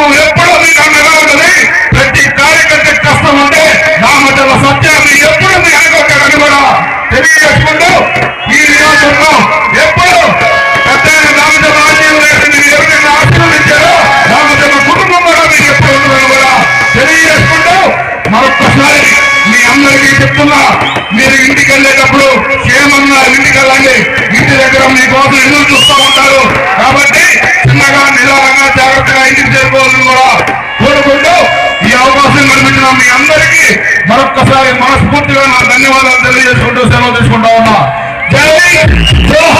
కుటుంబం ఎప్పుడూ మీ అండగా ఉంటుంది ప్రతి కార్యకర్త కష్టం ఉంటే రామచంద్ర సత్యాన్ని ఎప్పుడు మీ అనుకోకరని కూడా తెలియజేసుకుంటూ ఈ నియోజకంలో ఎప్పుడు రామచంద్ర ఆశీర్వాదం లేదని ఎవరైనా ఆశీర్వదించారో రామచంద్ర కుటుంబం కూడా మీకు ఎప్పుడు ఉంటుందని కూడా తెలియజేసుకుంటూ మరొక్కసారి మీ అందరికీ చెప్తున్నా మీరు ఇంటికి వెళ్ళేటప్పుడు క్షేమంగా ఇంటికి వెళ్ళండి. ఇంటి దగ్గర మీకోసం ఎదురు చూస్తూ ఉంటారు. కాబట్టి మీ అందరికీ మరొక్కసారి మనస్ఫూర్తిగా నా ధన్యవాదాలు తెలియజేసుకుంటూ సెలవు తీసుకుంటా ఉన్నా. జై జోహార్